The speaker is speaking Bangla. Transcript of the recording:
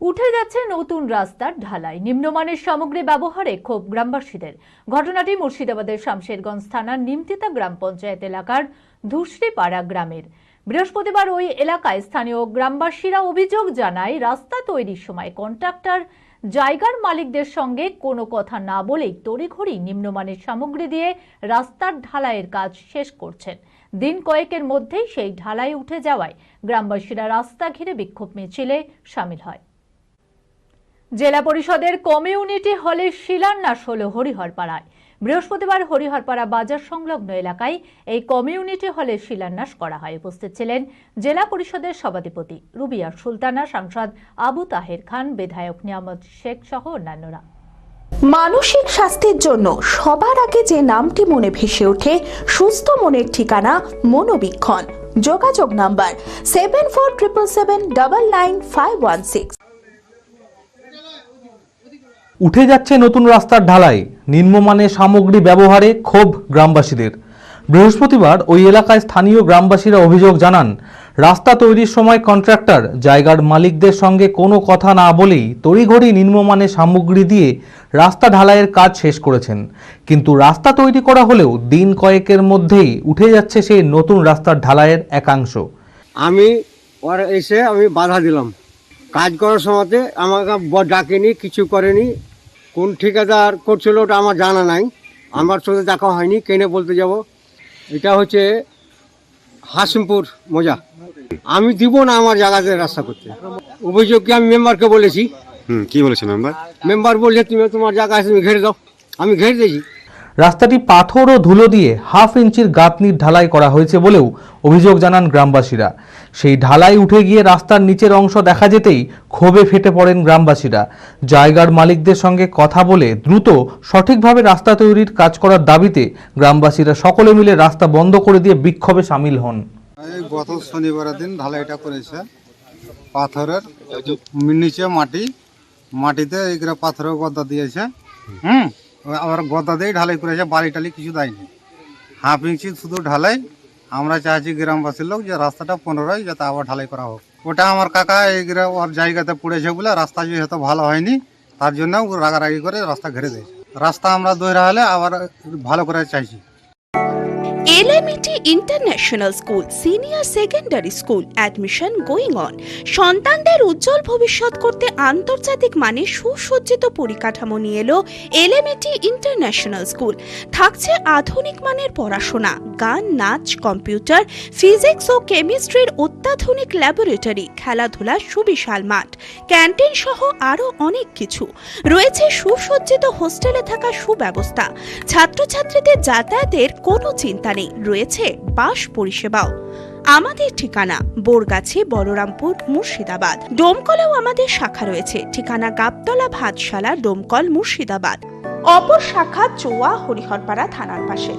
উঠে যাচ্ছে নতুন রাস্তার ঢালাই। নিম্নমানের সামগ্রী ব্যবহারে ক্ষোভ গ্রামবাসীদের। ঘটনাটি মুর্শিদাবাদের শামশেরগঞ্জ থানার নিমতিতা গ্রাম পঞ্চায়েত এলাকার ধুসরিপাড়া গ্রামের। বৃহস্পতিবার ওই এলাকায় স্থানীয় গ্রামবাসীরা অভিযোগ জানায়, রাস্তা তৈরির সময় কন্ট্রাক্টর জায়গার মালিকদের সঙ্গে কোনো কথা না বলেই তড়িঘড়ি নিম্নমানের সামগ্রী দিয়ে রাস্তার ঢালাইয়ের কাজ শেষ করছেন। দিন কয়েকের মধ্যেই সেই ঢালাই উঠে যাওয়ায় গ্রামবাসীরা রাস্তা ঘিরে বিক্ষোভ মিছিলে সামিল হয়। জেলা পরিষদের কমিউনিটি হলে শিলান্যাস হল হরিহরপাড়ায়। বৃহস্পতিবার হরিহরপাড়া বাজার সংলগ্ন এলাকায় এই কমিউনিটি হলে শিলান্যাস করা হয়। উপস্থিত ছিলেন জেলা পরিষদের সভাধিপতি রুবিয়া সুলতানা, সাংসদ আবু তাহের খান, বিধায়ক নিয়ামত শেখ সহ অন্যান্যরা। মানসিক স্বাস্থ্যের জন্য সবার আগে যে নামটি মনে ভেসে ওঠে, সুস্থ মনের ঠিকানা মনোবীক্ষণ। যোগাযোগ number seven four triple seven double nine five one six উঠে যাচ্ছে নতুন রাস্তার ঢালাই। নিম্নমানের সামগ্রী ব্যবহারে ক্ষোভ গ্রামবাসীদের। বৃহস্পতিবার ওই এলাকায় স্থানীয় গ্রামবাসীরা অভিযোগ জানান, রাস্তা তৈরির সময় কন্ট্রাক্টর জায়গার মালিকদের সঙ্গে কোনো কথা না বলেই তড়িঘড়ি নিম্নমানের সামগ্রী দিয়ে রাস্তা ঢালাইয়ের কাজ শেষ করেছেন। কিন্তু রাস্তা তৈরি করা হলেও দিন কয়েকের মধ্যেই উঠে যাচ্ছে সেই নতুন রাস্তার ঢালাইয়ের একাংশ। আমি এসে আমি বাধা দিলাম। কাজ করার সময়তে আমাকে ডাকেনি, কিছু করেনি। কোন ঠিকাদার করছিল ওটা আমার জানা নাই। আমার সাথে দেখা হয়নি কেনে বলতে যাব? এটা হচ্ছে হাসিমপুর মজা। আমি দিব না আমার জায়গাতে রাস্তা করতে। অভিযোগ কি আমি মেম্বারকে বলেছি? হুম কি বলেছে মেম্বার? মেম্বার বলছে তুমি তোমার জায়গা আছে তুমি ঘেরে দাও। আমি ঘেরে দিয়েছি। রাস্তাটি পাথর ও ধুলো দিয়ে হাফ ইঞ্চির গাঁথনির ঢালাই করা হয়েছে বলেও অভিযোগ জানান গ্রামবাসীরা। সেই ঢালাই উঠে গিয়ে রাস্তার নিচের অংশ দেখা যেতেই ক্ষোভে ফেটে পড়েন গ্রামবাসীরা। জায়গার মালিকদের সঙ্গে কথা বলে দ্রুত সঠিকভাবে রাস্তা তৈরির কাজ করার দাবিতে গ্রামবাসীরা সকলে মিলে রাস্তা বন্ধ করে দিয়ে বিক্ষোভে সামিল হন। গত শনিবারের দিন ঢালাইটা করেছে। পাথরের নিচে মাটি, মাটিতে এইগুলো পাথরের গদা দিয়েছে। হুম? আবার গদা দিয়ে ঢালাই করেছে বালি টালি কিছু দেয়নি হাফ ইঞ্চি শুধু ঢালাই, আমরা চাইছি গ্রামবাসীর লোক যে রাস্তাটা পনেরোই যাতে আবার ঢালাই করা হোক। ওটা আমার কাকা এইগুলো ওর জায়গাতে পড়েছে বলে রাস্তা যে হয়তো ভালো হয়নি, তার জন্য রাগারাগি করে রাস্তা ঘেরে দেয়। রাস্তা আমরা দৈরা হলে আবার ভালো করে চাইছি। LMET international school, senior secondary school, admission going on. সন্তানদের উজ্জ্বল ভবিষ্যৎ করতে আন্তর্জাতিক মানের সুসজ্জিত পরিকাঠামো নিয়ে এলো এলএমইটি ইন্টারন্যাশনাল স্কুল। থাকছে আধুনিক মানের পড়াশোনা। গান, নাচ, কম্পিউটার, ফিজিক্স ও কেমিস্ট্রির অত্যাধুনিক ল্যাবরেটরি খেলাধুলার সুবিশাল মাঠ, ক্যান্টিন সহ আরও অনেক কিছু। রয়েছে সুসজ্জিত হোস্টেলে থাকা সুব্যবস্থা। ছাত্রছাত্রীদের যাতায়াতের কোনো চিন্তা নেই। রয়েছে বাস পরিষেবাও। আমাদের ঠিকানা বোরগাছি, বলরামপুর, মুর্শিদাবাদ। ডোমকলেও আমাদের শাখা রয়েছে। ঠিকানা গাবতলা ভাতশালা, ডোমকল, মুর্শিদাবাদ। অপর শাখা চোয়া, হরিহরপাড়া থানার পাশে।